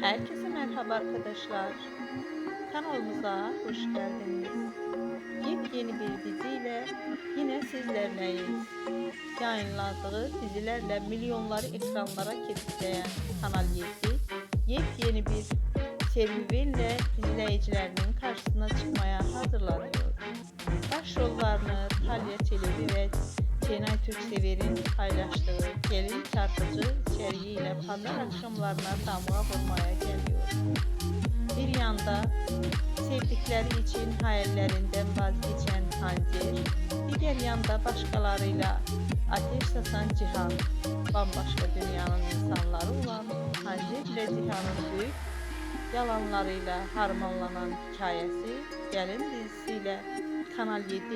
Merhaba arkadaşlar. Kanalımıza hoş geldiniz. Yepyeni bir diziyle yine sizlerleyiz. Yayınladığı dizilerle milyonları ekranlara kilitleyen Kanal 7 yepyeni bir serüvenle izleyicilerinin karşısına çıkmaya hazırlanıyor. Başrollarını Talya Çelebi ve Cenay Türksever'in paylaştığı gelin çarpıcı içeriğiyle pazar akşamlarına damga vurmaya geliyor. Bir yanda sevdikleri için hayallerinden vazgeçen Hancir, diğer yanda başkalarıyla ateş sasan Cihan, bambaşka dünyanın insanları olan Hancir ile Cihan'ın büyük yalanlarıyla harmanlanan hikayesi Gelin dizisiyle Kanal 7